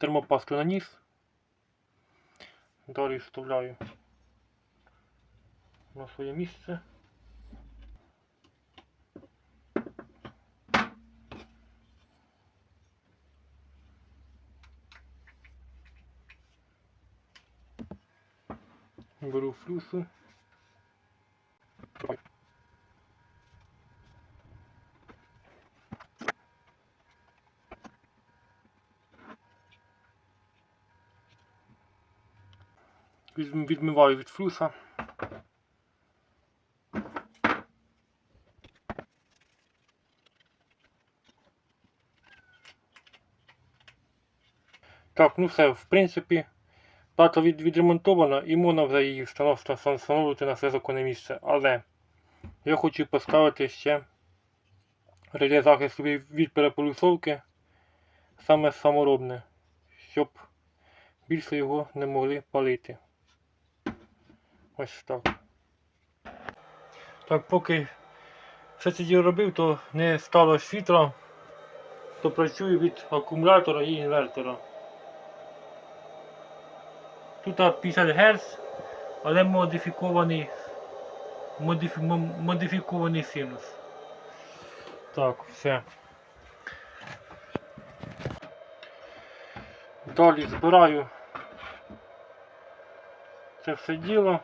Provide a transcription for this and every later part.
термопасту наніс. Далі вставляю на своє місце. Беру флюсу. Відмиваю від флюса. Так, ну все, в принципі, плата від, відремонтована і можна вже її встанов- вста- встановлювати на все законне місце. Але я хочу поставити ще реле захисту від переполюсовки саме саморобне, щоб більше його не могли палити. Ось так. Так, поки все це діло робив, то не стало світла, то працюю від акумулятора і інвертора. Тут 50 Гц, але модифікований, модифі, модифікований синус. Так, все. Далі збираю це все діло.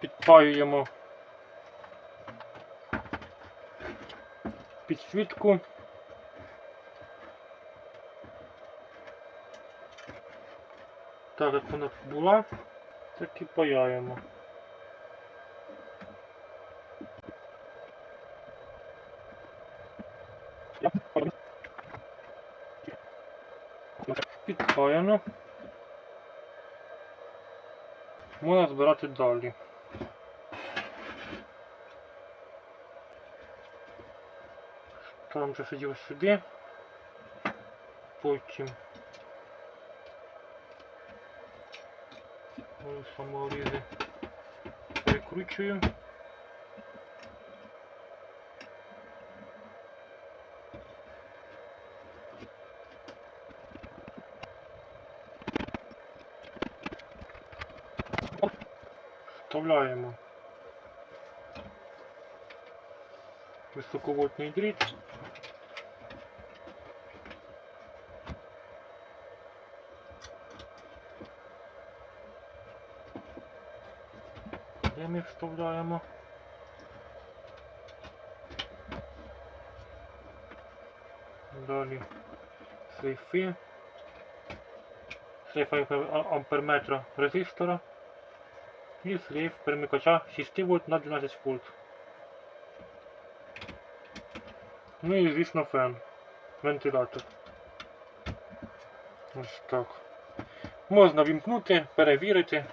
Підпаюємо підсвітку. Так, як вона була, так і паяємо. Підпаяно. Можна збирати далі. Там вже сиділо сюди. Потім саморізи прикручую. Вставляємо високовольтний дріт. Де вставляємо? Далі сейфи. Сейф а- амперметра резистора. І слів перемикача 6 вольт на 12 вольт. Ну і звісно фен. Вентилятор. Ось так. Можна вімкнути, перевірити.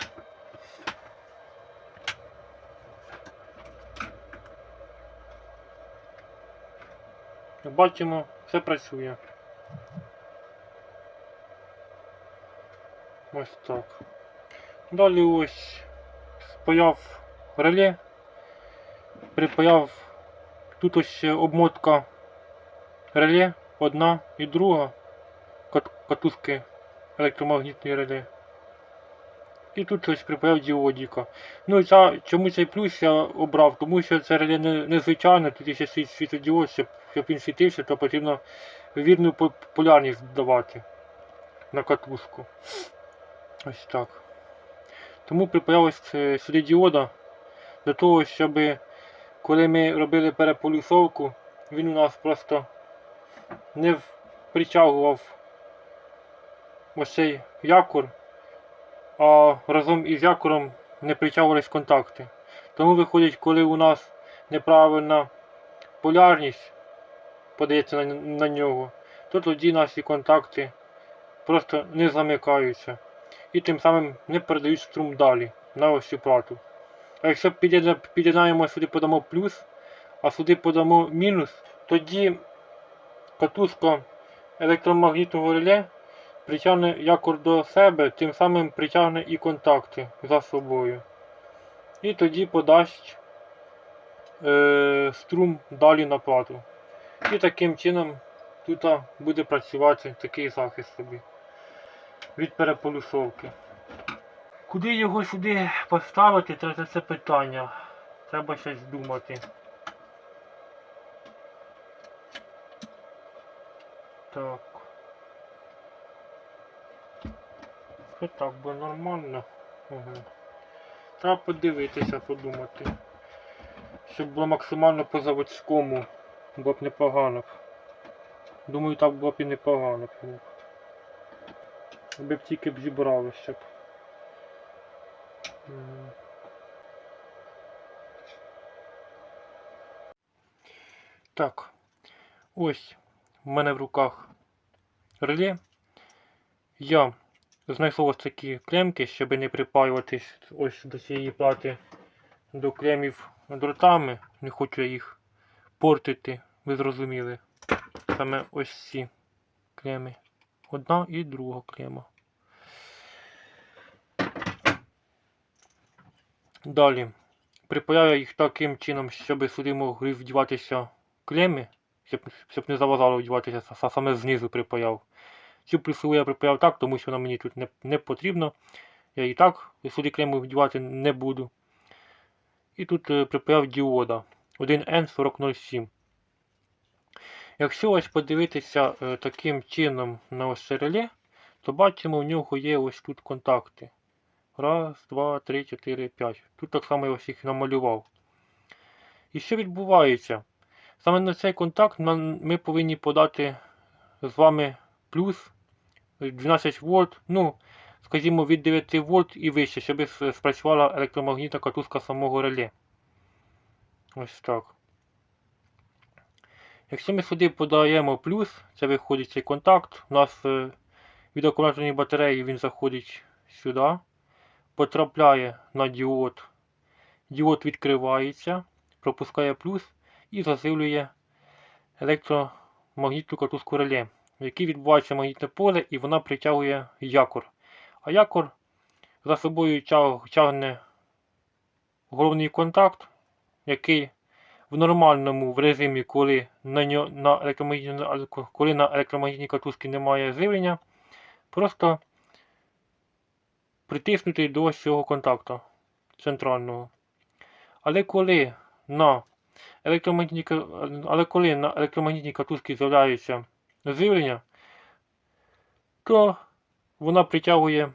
Бачимо, все працює. Ось так. Далі ось спаяв реле, припаяв тут ось обмотка реле, одна і друга катушки електромагнітної реле. І тут ось припаяв діодіка. Ну і ця, чому цей плюс я обрав? Тому що це реле не, незвичайне, тут є ще світ- світодіод, щоб, щоб він світився, то потрібно вірну полярність давати на катушку. Ось так. Тому ось е, сюди діода для того, щоб коли ми робили переполюсовку, він у нас просто не притягував ось цей якор, а разом із якором не притягувались контакти. Тому виходить, коли у нас неправильна полярність подається на, на нього, то тоді наші контакти просто не замикаються і тим самим не передають струм далі на ось плату. А якщо під'єднаємо сюди подамо плюс, а сюди подамо мінус, тоді катушка електромагнітного реле притягне якор до себе, тим самим притягне і контакти за собою. І тоді подасть е, струм далі на плату. І таким чином тут буде працювати такий захист собі від переполюсовки. Куди його сюди поставити, це, це, питання. Треба щось думати. Так. Це так буде нормально. Угу. Треба подивитися, подумати. Щоб було максимально по заводському, було б непогано. Думаю, так було б і непогано. Аби б тільки б зібралося б. Так. Ось в мене в руках реле. Я знайшов ось такі клемки, щоб не припаюватись ось до цієї плати до кремів дротами. Не хочу я їх портити, ви зрозуміли. Саме ось ці клеми. Одна і друга клема. Далі. Припаяю їх таким чином, щоб сюди могли вдіватися клеми, щоб, щоб не заважало вдіватися, са- саме знизу припаяв. Цю плюсову я припаяв так, тому що вона мені тут не, не потрібно. Я і так сюди клему вдівати не буду. І тут е, припаяв діода 1N4007. Якщо ось подивитися е, таким чином на ось реле, то бачимо, в нього є ось тут контакти. Раз, два, три, чотири, п'ять. Тут так само я ось їх намалював. І що відбувається? Саме на цей контакт ми повинні подати з вами плюс 12 вольт, ну, скажімо, від 9 вольт і вище, щоб спрацювала електромагнітна катушка самого реле. Ось так. Якщо ми сюди подаємо плюс, це виходить цей контакт. У нас е, від акумуляторної батареї він заходить сюди, потрапляє на діод. Діод відкривається, пропускає плюс і зазивлює електромагнітну катушку реле, в якій відбувається магнітне поле і вона притягує якор. А якор за собою тягне головний контакт, який в нормальному в режимі, коли на, ньо, на, електромагнітні, коли на електромагнітній катушці немає живлення, просто притиснутий до цього контакту центрального. Але коли на електромагнітній, але коли на електромагнітній катушці з'являється живлення, то вона притягує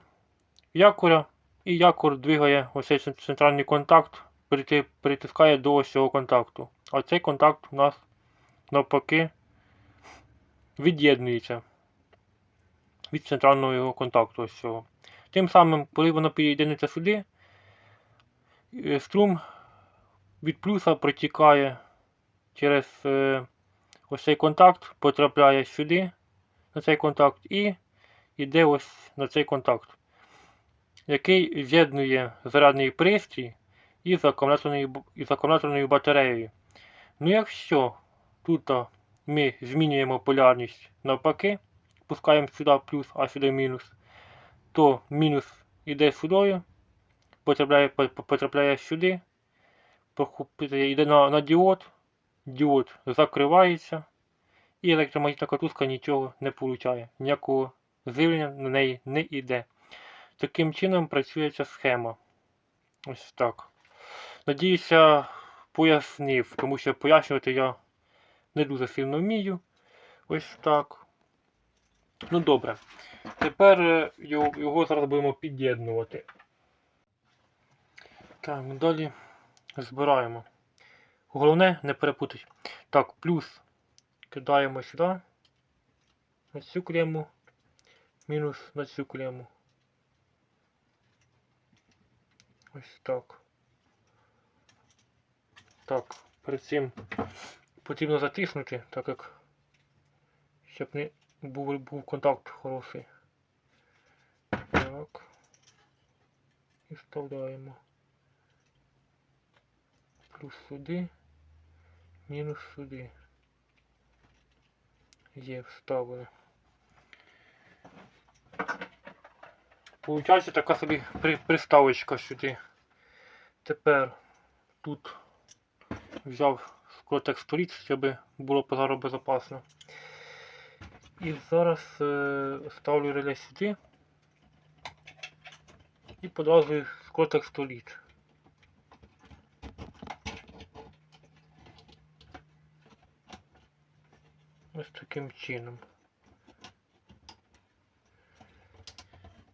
якоря і якор двигає ось цей центральний контакт, притискає до ось цього контакту. А цей контакт у нас навпаки від'єднується від центрального його контакту ось цього. Тим самим, коли воно під'єднується сюди, е, струм від плюса протікає через е, ось цей контакт, потрапляє сюди, на цей контакт, і йде ось на цей контакт, який з'єднує зарядний пристрій із акумуляторною, із акумуляторною батареєю. Ну якщо тут ми змінюємо полярність навпаки, пускаємо сюди плюс, а сюди мінус, то мінус йде сюди, потрапляє, по- по- потрапляє сюди, йде на, на діод, діод закривається, і електромагнітна катушка нічого не получає, ніякого живлення на неї не йде. Таким чином працює ця схема. Ось так. Надіюся, пояснив, тому що пояснювати я не дуже сильно вмію. Ось так. Ну добре. Тепер е, його, зараз будемо під'єднувати. Так, далі збираємо. Головне не перепутати. Так, плюс кидаємо сюди. На цю клему. Мінус на цю клему. Ось так. Так, перед цим потрібно затиснути, так як щоб не був, був контакт хороший. Так. І вставляємо. Плюс сюди, мінус сюди. Є, вставили. Получається така собі при, приставочка сюди. Тепер тут взяв скротекс сторіч, щоб було позаро безпечно. І зараз е, ставлю реле сюди і подразую скоток століт. Ось таким чином.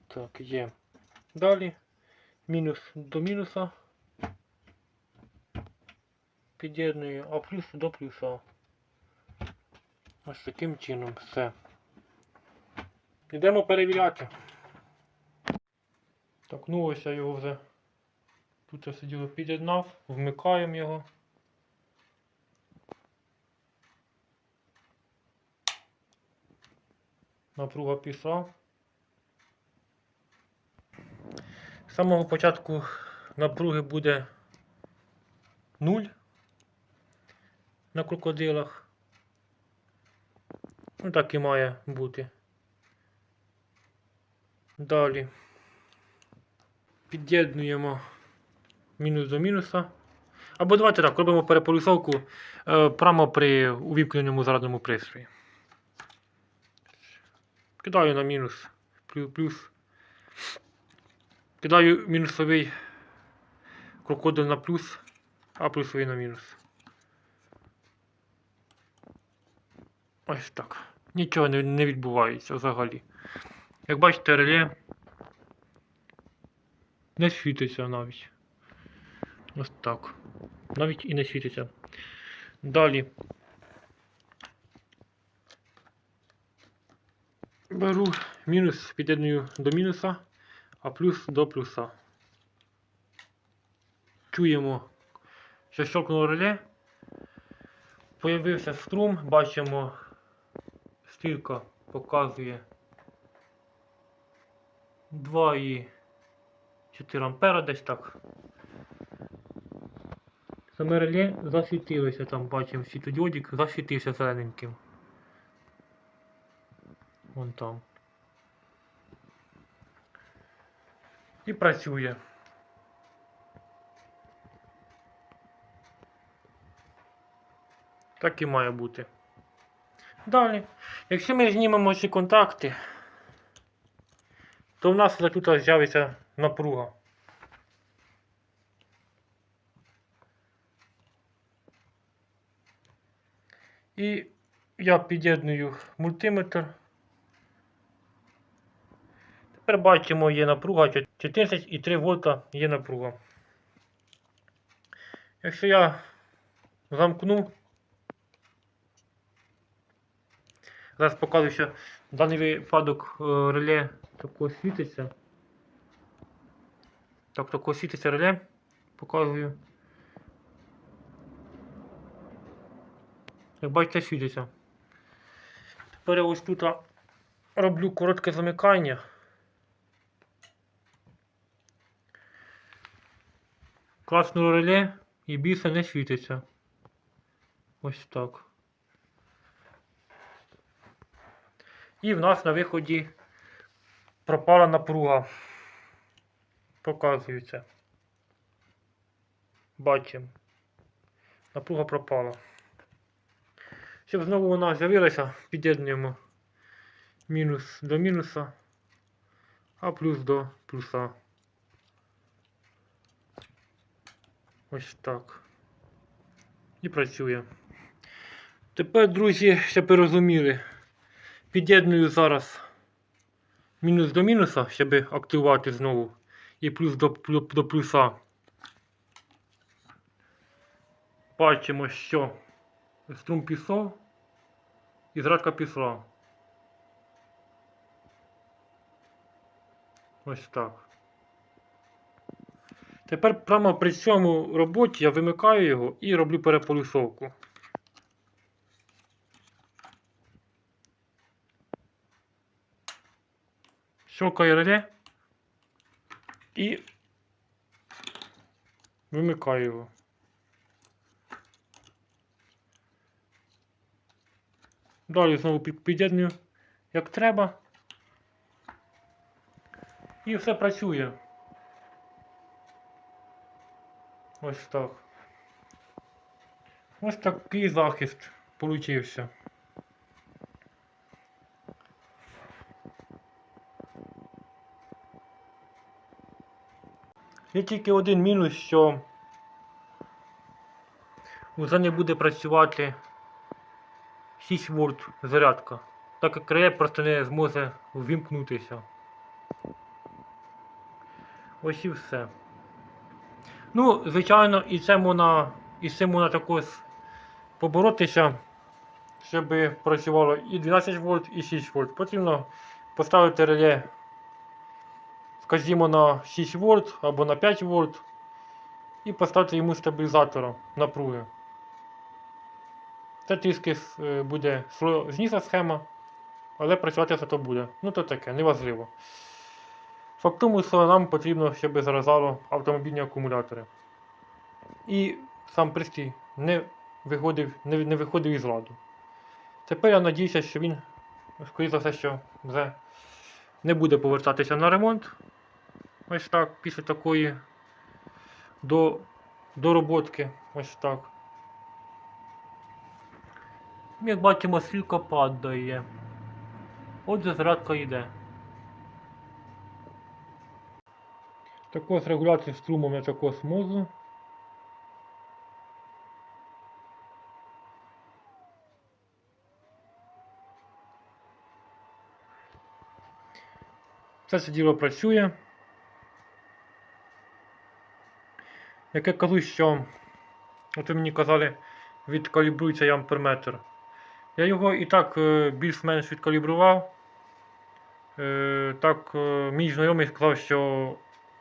Так, є. Далі мінус до мінуса. Під'єдную, а плюс до плюса. Ось таким чином все. Йдемо перевіряти. Так, ну ось я його вже тут я сиділо під'єднав, вмикаємо його. Напруга пішла. З самого початку напруги буде 0 на крокодилах. Ну так і має бути. Далі під'єднуємо мінус до мінуса. Або давайте так, робимо переполюсовку е, прямо при увімкненому зарядному пристрої. Кидаю на мінус плюс. Кидаю мінусовий крокодил на плюс, а плюсовий на мінус. Ось так. Нічого не, відбувається взагалі. Як бачите, реле не світиться навіть. Ось так. Навіть і не світиться. Далі. Беру мінус, під'єдную до мінуса, а плюс до плюса. Чуємо, що щелкнуло реле. Появився струм, бачимо, стрілка показує 2,4 ампера десь так. Саме реле засвітилося, там бачимо світодіодик, засвітився зелененьким. Вон там. І працює. Так і має бути. Далі, якщо ми знімемо ці контакти, то в нас тут з'явиться напруга. І я під'єдную мультиметр. Тепер бачимо, є напруга 14,3 вольта є напруга. Якщо я замкну, зараз покажу, що даний випадок е, реле тако світиться. Так, тако світиться реле, показую. Як бачите, світиться. Тепер я ось тут роблю коротке замикання. Класно реле і більше не світиться. Ось так. І в нас на виході пропала напруга. Показується. Бачимо. Напруга пропала. Щоб знову вона з'явилася, під'єднуємо мінус до мінуса, а плюс до плюса. Ось так. І працює. Тепер, друзі, щоб ви розуміли, під'єдную зараз мінус до мінуса, щоб активувати знову, і плюс до, плю- до плюса. Бачимо, що струм пішов і зрадка пішла. Ось так. Тепер прямо при цьому роботі я вимикаю його і роблю переполюсовку. Щелкаю реле і вимикаю його. Далі знову під- під'єдную як треба. І все працює. Ось так. Ось такий захист получився. Є тільки один мінус, що вже не буде працювати 6 вольт зарядка. Так як реле просто не зможе ввімкнутися. Ось і все. Ну, звичайно, і це можна, і з можна також поборотися, щоб працювало і 12 вольт, і 6 вольт. Потрібно поставити реле, скажімо, на 6 вольт або на 5 вольт і поставити йому стабілізатор напруги. Це трішки е, буде сложніша схема, але працювати зато буде. Ну то таке, неважливо. Факт тому, що нам потрібно, щоб заразало автомобільні акумулятори. І сам пристрій не виходив, не, не виходив із ладу. Тепер я надіюся, що він, скоріше за все, що вже не буде повертатися на ремонт. Ось так, після такої до, дороботки. Ось так. Як бачимо, стрілка падає. Отже, зарядка йде. Також регуляцію струмом я також можу. Це все діло працює. Як я кажу, що от ви мені казали, відкалібрується амперметр. Я його і так е, більш-менш відкалібрував. Е, Так, е, мій знайомий сказав, що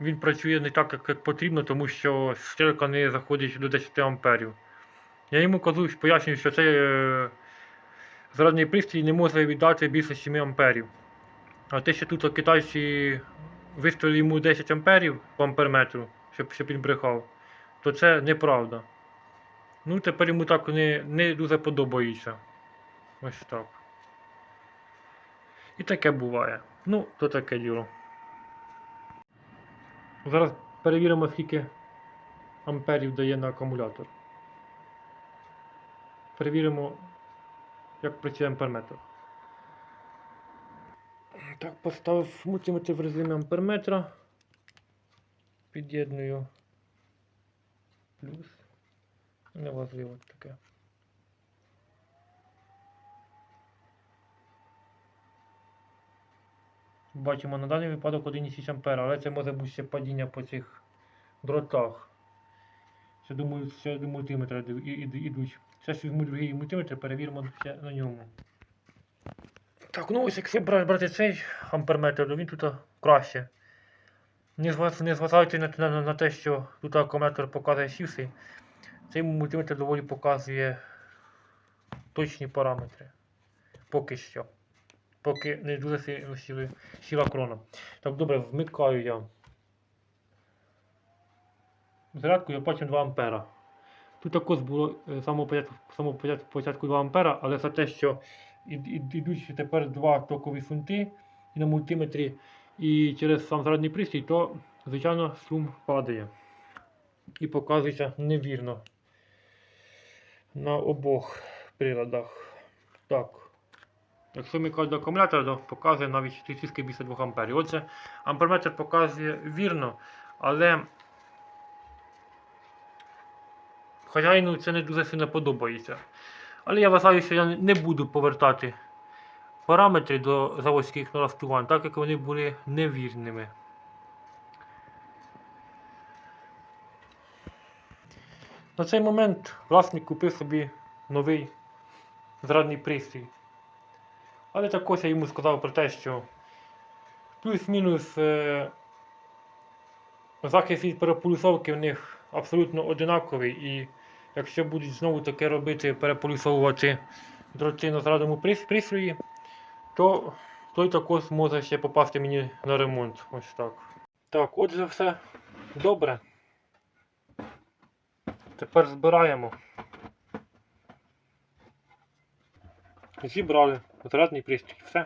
він працює не так, як, потрібно, тому що стрілка не заходить до 10 амперів. Я йому кажу, пояснюю, що цей зарядний пристрій не може віддати більше 7 амперів. А те, що тут китайці виставили йому 10 амперів по амперметру, щоб, щоб він брехав, то це неправда. Ну, тепер йому так не, не дуже подобається. Ось так. І таке буває. Ну, то таке діло. Зараз перевіримо, скільки амперів дає на акумулятор. Перевіримо, як працює амперметр. Так, поставив мультиметр в режимі амперметра. Під'єдную. Плюс. Неважливо таке. Бачимо на даний випадок 1,6 А, але це може бути ще падіння по цих дротах. Ще думаю, ще до мультиметра йду- і- і- Зараз візьму другий мультиметр, перевіримо ще на ньому. Так, ну ось якщо бра- брати цей амперметр, то він тут краще. Не, зваж, зважаючи на, на, на те, що тут акумулятор показує сівси, цей мультиметр доволі показує точні параметри. Поки що. Поки не дуже сі- сіли, сіла крона. Так, добре, вмикаю я. Зарядку я бачив 2 ампера. Тут також було е, з самого початку, з самого початку, початку 2 ампера, але за те, що ідуть тепер два токові фунти і на мультиметрі, і через сам зарядний пристрій, то, звичайно, струм падає. І показується невірно на обох приладах. Так. Якщо ми кажемо до акумулятора, то показує навіть трішки більше 2 амперів. Отже, амперметр показує вірно, але хазяїну це не дуже сильно подобається. Але я вважаю, що я не буду повертати параметри до заводських налаштувань, так як вони були невірними. На цей момент власник купив собі новий зрадний пристрій. Але також я йому сказав про те, що плюс-мінус е, захист від переполюсовки в них абсолютно одинаковий. І якщо будуть знову таке робити, переполюсовувати дроти на зрадному прис- пристрої, то той також може ще попасти мені на ремонт. Ось так. Так, отже, все добре. Тепер збираємо. Зібрали зарядний пристрій. Все.